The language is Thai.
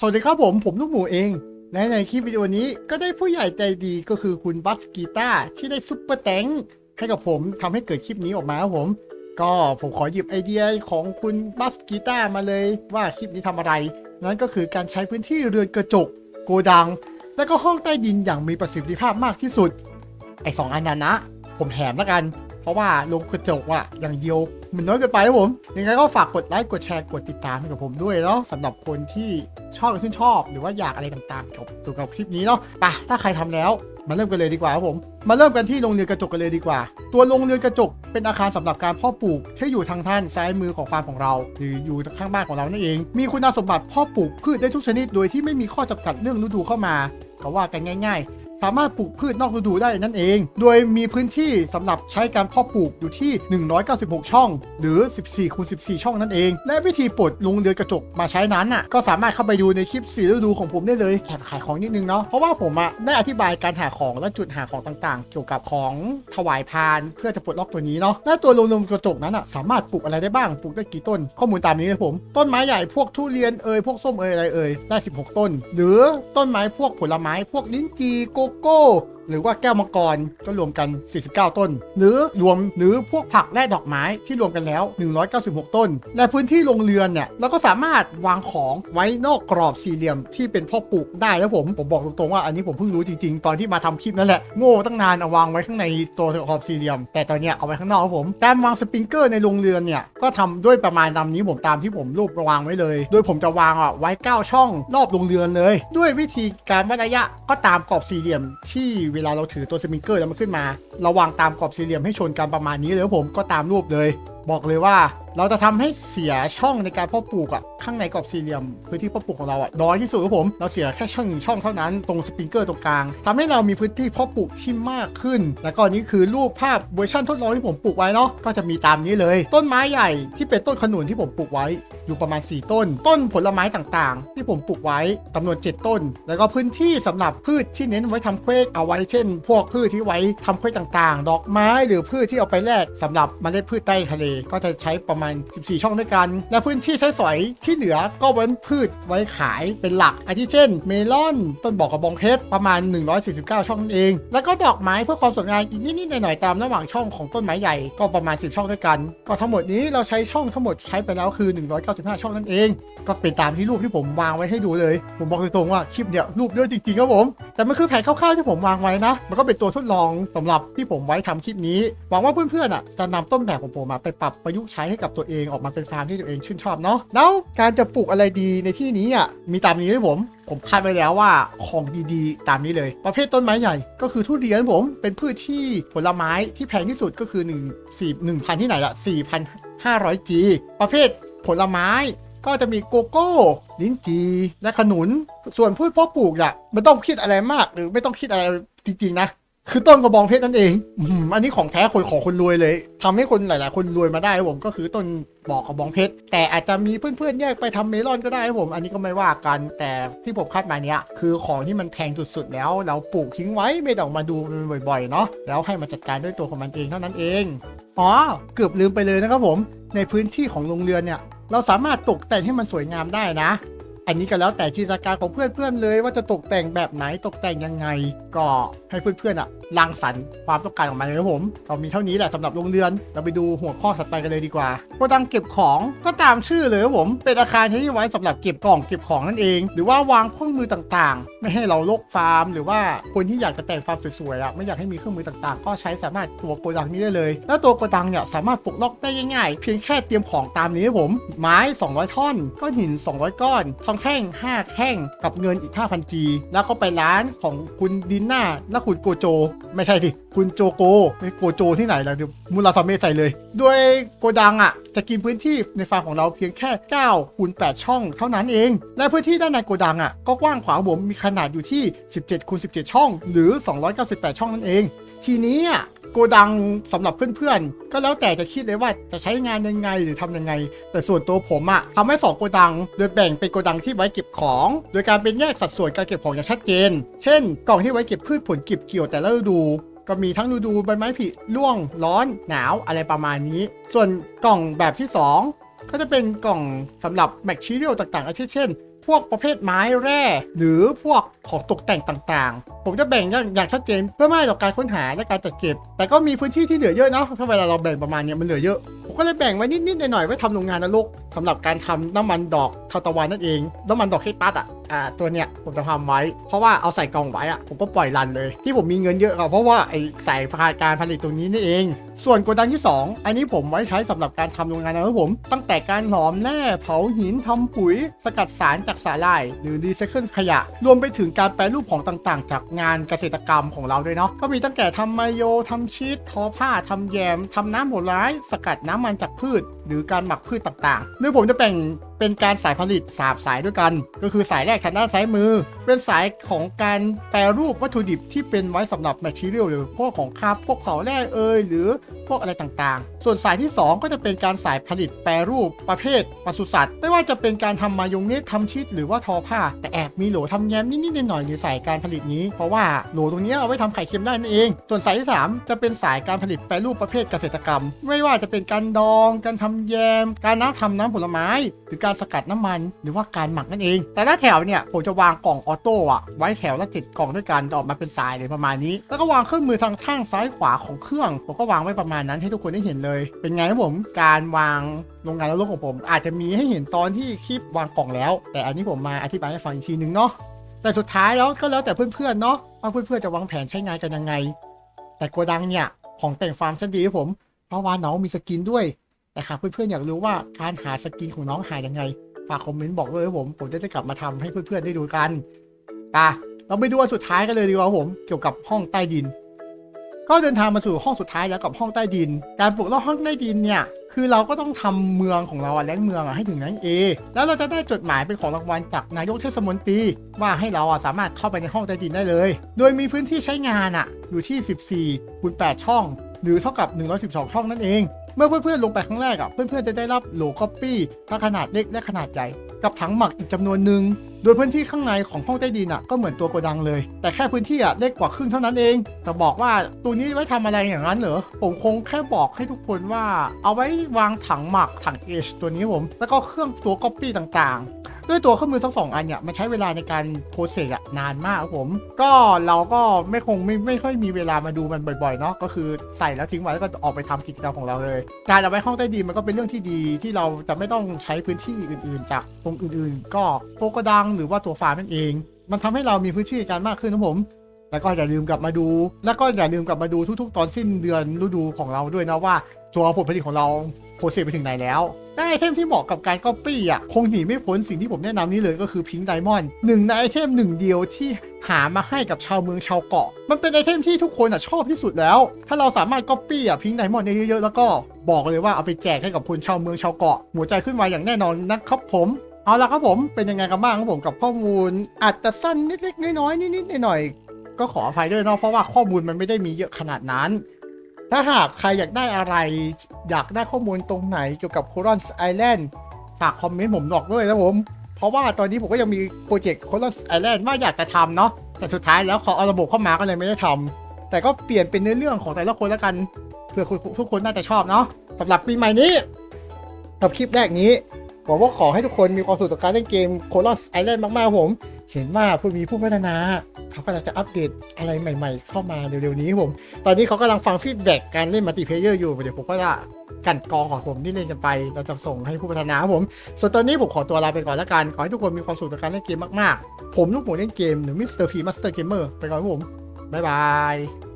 สวัสดีครับผม ผมลูกหมูเอง และในคลิปวิดีโอนี้ก็ได้ผู้ใหญ่ใจดีก็คือคุณบัสกีตาที่ได้ซุปเปอร์แตงให้กับผมทำให้เกิดคลิปนี้ออกมาครับผม ก็ผมขอหยิบไอเดียของคุณบัสกีตามาเลยว่าคลิปนี้ทำอะไร นั่นก็คือการใช้พื้นที่เรือนกระจก โกดัง และก็ห้องใต้ดินอย่างมีประสิทธิภาพมากที่สุด ไอสองอันนั้นนะ ผมแถมแล้วกัน เพราะว่าลงกระจกอะอย่างเดียว มันน้อยเกินไปครับผม ยังไงก็ฝากกดไลค์กดแชร์กดติดตามให้กับผมด้วยเนาะสำหรับคนที่ชอบชื่นชอบ หรือว่าอยากอะไรต่างๆเกี่ยวกับกับคลิปนี้เนาะไปถ้าใครทำแล้วมาเริ่มกันเลยดีกว่าครับผม มาเริ่มกันที่โรงเรือนกระจกกันเลยดีกว่า ตัวโรงเรือนกระจกเป็นอาคารสำหรับการพาะปลูกที่อยู่ทางท่านซ้ายมือของฟาร์มของเรา หรืออยู่ข้างบ้านของเรานั่นเอง มีคุณสมบัติพาะปลูกพืชได้ทุกชนิดโดยที่ไม่มีข้อจำกัดเรื่องฤดูเข้ามาก็ว่ากันง่ายๆ สามารถปลูกพืชนอกฤดูได้นั่นเอง โดยมีพื้นที่สำหรับใช้การเพาะปลูกอยู่ที่ 196 ช่อง หรือ 14คูณ14 ช่องนั่นเอง และวิธีปลดลงเรือกระจกมาใช้นั้นน่ะก็สามารถเข้าไปดูในคลิป4ฤดูของผมได้เลยแอบขายของนิดนึงเนาะเพราะว่าผมอะได้อธิบายการหาของและจุดหาของต่างๆ เกี่ยวกับของถวายพานเพื่อจะปลดล็อกตัวนี้เนาะและตัวลงเรือกระจกนั้นอะสามารถปลูกอะไรได้บ้างปลูกได้กี่ต้น ข้อมูลตามนี้เลยผมต้นไม้ใหญ่พวกทุเรียนเอ่ยพวกส้มเอ่ยอะไรเอ่ยได้ 16 ต้น หรือต้นไม้พวกผลไม้พวกลิ้นจีโกโก้ หรือว่าแก้วมังกรก็รวมกัน 49 ต้น หรือรวมหรือพวกผักและดอกไม้ที่รวมกันแล้ว 196 ต้นและพื้นที่โรงเรือนเนี่ยเราก็สามารถวางของไว้นอกกรอบสี่เหลี่ยมที่เป็นพ่อปลูกได้แล้วผมผมบอกตรงๆว่าอันนี้ผมเพิ่งรู้จริงๆ ตอนที่มาทำคลิปนั่นแหละโง่ตั้งนานเอาวางไว้ข้างในตัวกรอบสี่เหลี่ยม แต่ตอนเนี้ยเอาไว้ข้างนอกครับผมการวางสปริงเกอร์ในโรงเรือนเนี่ยก็ทำด้วยประมาณตามนี้ผมตามที่ผมรูปวางไว้เลย โดยผมจะวางอะไว้ 9 ช่องรอบโรงเรือนเลย ด้วยวิธีการวัดระยะก็ตามกรอบสี่เหลี่ยมที่เวลาเราถือตัวสปริงเกอร์แล้วมันขึ้นมาเราวางตามกรอบสี่เหลี่ยมให้ชนกันประมาณนี้เลยครับผมก็ตามรูปเลย บอกเลยว่าเราจะทำให้เสียช่องในการเพาะปลูกอะข้างในกรอบสี่เหลี่ยมพื้นที่เพาะปลูกของเราอะน้อยที่สุดครับผม เราเสียแค่ช่องช่องเท่านั้นตรงสปริงเกอร์ตรงกลางทำให้เรามีพื้นที่เพาะปลูกที่มากขึ้น แล้วก็นี้คือรูปภาพเวอร์ชันทดลองที่ผมปลูกไว้เนาะก็จะมีตามนี้เลย ต้นไม้ใหญ่ที่เป็นต้นขนุนที่ผมปลูกไว้อยู่ประมาณ 4 ต้น ต้นผลไม้ต่างๆ ที่ผมปลูกไว้จำนวน 7 ต้น แล้วก็พื้นที่สำหรับพืชที่เน้นไว้ทำเควกเอาไว้เช่น พวกพืชที่ไว้ทำเควกต่างๆ ดอกไม้หรือพืชที่เอาไปแลกสำหรับเมล็ดพืชใต้ทะเลก็จะใช้ประมาณ 14 ช่องด้วยกัน และพื้นที่ใช้สอยที่เหลือก็เว้นพืชไว้ขายเป็นหลักอาทิเช่น เมลอน ต้นบอกกระบองเพชรประมาณ 149 ช่องนั่นเอง แล้วก็ดอกไม้เพื่อความสวยงามอีกนิดๆหน่อยๆตามระหว่างช่องของต้นไม้ใหญ่ก็ประมาณ 10 ช่องด้วยกัน ก็ทั้งหมดนี้เราใช้ช่องทั้งหมดใช้ไปแล้วคือ 195 ช่องนั่นเอง ก็เป็นตามที่รูปที่ผมวางไว้ให้ดูเลย ผมบอกตรงๆว่าคลิปเนี่ยรูปเยอะจริงๆครับผม แต่มันคือแผนคร่าวๆที่ผมวางไว้นะ มันก็เป็นตัวทดลองสำหรับที่ผมไว้ทำคลิปนี้ หวังว่าเพื่อนๆอะจะนำต้นแบบของผมมาไปปรับประยุกต์ใช้ให้กับตัวเองออกมาเป็นฟาร์มที่ตัวเองชื่นชอบเนาะแล้วการจะปลูกอะไรดีในที่นี้อะมีตามนี้ให้ผม ผมคาดไว้แล้วว่าของดีๆ ตามนี้เลย ประเภทต้นไม้ใหญ่ก็คือทุเรียนผมเป็นพืชที่ผลไม้ที่แพงที่สุดก็คือ1 4 1,000ที่ไหนละ4,500 G ประเภทผลไม้ก็จะมีโกโก้ ลิ้นจี และขนุน ส่วนพืชพาะปลูกเนี่ยไม่ต้องคิดอะไรมากหรือไม่ต้องคิดอะไรจริงๆนะ คือต้นกระบองเพชรนั่นเองอันนี้ของแท้คนของคนรวยเลยทำให้คนหลาย ๆ คนรวยมาได้ผมก็คือต้นบอกกระบองเพชรแต่อาจจะมีเพื่อน ๆ แยกไปทำเมลอนก็ได้ผม อันนี้ก็ไม่ว่ากันแต่ที่ผมคาดมาเนี้ยคือของที่มันแพงสุด ๆ แล้ว เราปลูกทิ้งไว้ไม่ต้องมาดูมันบ่อย ๆ เนาะแล้วให้มันจัดการด้วยตัวของมันเองเท่านั้นเองอ๋อเกือบลืมไปเลยนะครับผม ในพื้นที่ของโรงเรือนเนี่ยเราสามารถตกแต่งให้มันสวยงามได้นะ อันนี้ก็แล้วแต่จินตนาการของเพื่อนๆเลย ว่าจะตกแต่งแบบไหนตกแต่งยังไง ก็ให้เพื่อนๆอะรังสรรค์ความต้องการของมันเลยครับผมก็มีเท่านี้แหละสำหรับโรงเรือน เราไปดูหัวข้อถัดไปกันเลยดีกว่าโกดังเก็บของก็ตามชื่อเลยครับผมเป็นอาคารที่ไว้สำหรับเก็บกล่องเก็บของนั่นเอง หรือว่าวางเครื่องมือต่างๆ ไม่ให้เราลกฟาร์ม หรือว่าคนที่อยากจะแต่งฟาร์มสวยๆอะไม่อยากให้มีเครื่องมือต่างๆ ก็ใช้สามารถตัวโกดังนี้ได้เลย แล้วตัวโกดังเนี่ยสามารถปลดล็อกได้ง่ายๆ เพียงแค่เตรียมของตามนี้ครับผม ไม้ 200 ท่อนก้อนหิน 200 ก้อนทองแท่ง 5 แท่งกับเงินอีก 5,000จีแล้วก็ไปร้านของคุณดินน่าและคุณโกโจ ไม่ใช่ดิคุณโจโกไม่โกโจที่ไหนล่ะดี๋ยวมูลาซาเมใส่เลย ด้วยโกดังอะจะกินพื้นที่ในฟาร์มของเราเพียงแค่9คูณ8ช่องเท่านั้นเอง และพื้นที่ด้านในโกดังอะก็กว้างขวางผมมีขนาดอยู่ที่ 17คูณ17 ช่อง หรือ 298 ช่องนั่นเอง ทีนี้อะ โกดังสำหรับเพื่อนๆ ก็แล้วแต่จะคิดเลยว่าจะใช้งานยังไงหรือทำยังไง แต่ส่วนตัวผมอะทำให้ 2 โกดัง โดยแบ่งเป็นโกดังที่ไว้เก็บของ โดยการเป็นแยกสัดส่วนการเก็บของอย่างชัดเจน เช่น กล่องที่ไว้เก็บพืชผลเก็บเกี่ยวแต่ละฤดูก็มีทั้งฤดูใบไม้ผลิร่วงร้อนหนาวอะไรประมาณนี้ ส่วนกล่องแบบที่ 2 ก็จะเป็นกล่องสำหรับแมคทีเรียลต่างๆอาทิเช่น พวกประเภทไม้แร่ หรือพวกของตกแต่งต่างๆ ผมจะแบ่งอย่างชัดเจน เพื่อไม่ให้ต่อการค้นหาและการจัดเก็บ แต่ก็มีพื้นที่ที่เหลือเยอะเนาะถ้าเวลาเราแบ่งประมาณนี้มันเหลือเยอะ ผมก็เลยแบ่งไว้นิดๆหน่อยๆไว้ทำโรงงานนรกสำหรับการทำน้ำมันดอกทานตะวันนั่นเองน้ำมันดอกเคตัสอะ อ่าตัวเนี้ยผมจะทำไว้ เพราะว่าเอาใส่กล่องไว้อะผมก็ปล่อยรันเลย ที่ผมมีเงินเยอะก็เพราะว่าไอ้ใส่การผลิตตรงนี้นี่เอง ส่วนโกดังที่ 2 อันนี้ผมไว้ใช้สำหรับการทำโรงงานนะครับผม ตั้งแต่การหลอมแร่เผาหินทำปุ๋ย สกัดสารจากสาหร่าย หรือรีไซเคิลขยะ รวมไปถึงการแปรรูปของต่างๆ จากงานเกษตรกรรมของเราด้วยเนาะก็มีตั้งแต่ทำไมโยทำชีสทอผ้าทำแยมทำน้ำผลไม้สกัดน้ำมันจากพืช หรือการหมักพืชต่างๆโดยผมจะแบ่งเป็นการสายผลิตสาบสายด้วยกัน ก็คือสายแรกทานด้านซ้ายมือ เป็นสายของการแปรรูปวัตถุดิบที่เป็นไว้สำหรับแมทเทียลหรือพวกของคาบพวกเผาแร่เอยหรือพวกอะไรต่างๆส่วนสายที่ 2 ก็จะเป็นการสายผลิตแปรรูปประเภทปศุสัตว์ ไม่ว่าจะเป็นการทำมายองเนสทำชีสหรือว่าทอผ้า แต่แอบมีโหลทำแยมนิดๆหน่อยๆในสายการผลิตนี้ เพราะว่าโหลตรงนี้เอาไว้ทำไข่เค็มได้นั่นเอง ส่วนสายที่ 3 จะเป็นสายการผลิตแปรรูปประเภทเกษตรกรรม ไม่ว่าจะเป็นการดอง การทำแยม การน้ำทำน้ำผลไม้ หรือการสกัดน้ำมัน หรือว่าการหมักนั่นเอง แต่ละแถวเนี่ยผมจะวางกล่องออโต้อะไว้แถวละเจ็ดกล่องด้วยกันจะออกมาเป็นสายเลยประมาณนี้ แล้วก็วางเครื่องมือทางข้างซ้ายขวาของเครื่องผมก็วางไว้ประมาณนั้นให้ทุกคนได้เห็นเลยเป็นไงครับผมการวางโรงงานแล้วโลกของผม อาจจะมีให้เห็นตอนที่คลิปวางกล่องแล้ว แต่อันนี้ผมมาอธิบายให้ฟังอีกทีนึงเนาะแต่สุดท้ายแล้วก็แล้วแต่เพื่อนๆเนาะว่าเพื่อนๆจะวางแผนใช้งานกันยังไง แต่โกดังเนี่ยของแต่งฟาร์มชั้นดีครับผม เพราะว่าน้องมีสกินด้วย แต่หากเพื่อนๆอยากรู้ว่าการหาสกินของน้องหายังไงฝากคอมเมนต์บอกด้วยครับผม ผมจะได้กลับมาทำให้เพื่อนๆได้ดูกันไปเราไปดูอันสุดท้ายกันเลยดีกว่าครับผม เกี่ยวกับห้องใต้ดิน ก็เดินทางมาสู่ห้องสุดท้ายแล้วกับห้องใต้ดิน การปลูกลอกห้องใต้ดินเนี่ยคือเราก็ต้องทำเมืองของเราอะแรงเมืองอะให้ถึงแรงเอ แล้วเราจะได้จดหมายเป็นของรางวัลจากนายกเทศมนตรีว่าให้เราอะสามารถเข้าไปในห้องใต้ดินได้เลย โดยมีพื้นที่ใช้งานอะอยู่ที่ 14คูณ8ช่อง หรือเท่ากับ 112 ช่องนั่นเอง เมื่อเพื่อนๆลงไปครั้งแรกอะเพื่อนๆจะได้รับโหลก๊อปปี้ทั้งขนาดเล็กและขนาดใหญ่ กับถังหมักอีกจำนวนหนึ่ง โดยพื้นที่ข้างในของห้องใต้ดินอะก็เหมือนตัวโกดังเลย แต่แค่พื้นที่อะเล็กกว่าครึ่งเท่านั้นเอง แต่บอกว่าตัวนี้ไว้ทำอะไรอย่างนั้นเหรอ ผมคงแค่บอกให้ทุกคนว่า เอาไว้วางถังหมักถังเอชตัวนี้ผม แล้วก็เครื่องตัวก๊อปปี้ต่างๆ ด้วยตัวเครื่องมือทั้งสองอันเนี่ยมันใช้เวลาในการโปรเซสอะนานมากครับผม ก็เราก็ไม่คงไม่ไม่ค่อยมีเวลามาดูมันบ่อยๆเนาะก็คือใส่แล้วทิ้งไว้แล้วก็ออกไปทำกิจกรรมของเราเลย การเอาไว้ห้องใต้ดินมันก็เป็นเรื่องที่ดีที่เราจะไม่ต้องใช้พื้นที่อื่นๆ จากตรงอื่นๆ ก็ตัวกระดังหรือว่าตัวฟาร์มนั่นเอง มันทำให้เรามีพื้นที่ในการมากขึ้นนะผมแล้วก็อย่าลืมกลับมาดู แล้วก็อย่าลืมกลับมาดูทุก ๆ ตอนสิ้นเดือนฤดูของเราด้วยนะว่า ตัวผลผลิตของเรา โปรเซสไปถึงไหนแล้วแต่ไอเทมที่เหมาะกับการก๊อปปี้อะคงหนีไม่พ้นสิ่งที่ผมแนะนำนี้เลยก็คือพิงค์ไดมอนด์หนึ่งในไอเทมหนึ่งเดียวที่หามาให้กับชาวเมืองชาวเกาะ มันเป็นไอเทมที่ทุกคนอะชอบที่สุดแล้ว ถ้าเราสามารถก๊อปปี้อะพิงค์ไดมอนด์ได้เยอะๆแล้วก็บอกเลยว่าเอาไปแจกให้กับคนชาวเมืองชาวเกาะหัวใจขึ้นมาอย่างแน่นอนนะครับผมเอาละครับผมเป็นยังไงกันบ้างครับผมกับข้อมูลอาจจะสั้นเล็กๆน้อยๆนิดๆหน่อยๆก็ขออภัยด้วยเนาะเพราะว่าข้อมูลมันไม่ได้มีเยอะขนาดนั้น ถ้าหากใครอยากได้อะไร อยากได้ข้อมูลตรงไหนเกี่ยวกับ Coron Island ฝากคอมเมนต์ผมบอกด้วยนะผม เพราะว่าตอนนี้ผมก็ยังมีโปรเจกต์ Coron Island ว่าอยากจะทำเนาะแต่สุดท้ายแล้วขอเอาระบบเข้ามาก็เลยไม่ได้ทำแต่ก็เปลี่ยนเป็นเนื้อเรื่องของแต่ละคนแล้วกันเพื่อคุณทุกคนน่าจะชอบเนาะสำหรับปีใหม่นี้กับคลิปแรกนี้หวังว่าขอให้ทุกคนมีความสุขกับการเล่นเกม Coron Island มากๆผม เห็นว่าผู้มีผู้พัฒนา เขากำลังจะอัปเดตอะไรใหม่ๆ เข้ามาเร็วๆนี้ผม ตอนนี้เขากำลังฟังฟีดแบ็กการเล่นมัลติเพลเยอร์อยู่ เดี๋ยวผมก็จะ กันกองของผมที่เล่นกันไป เราจะส่งให้ผู้พัฒนาผม ส่วนตอนนี้ผมขอตัวลาไปก่อนแล้วกัน ขอให้ทุกคนมีความสุขกับการเล่นเกมมากๆ ผมลูกหมูเล่นเกมหรือมิสเตอร์พีมาสเตอร์เกมเมอร์ไปก่อนผมบ๊ายบาย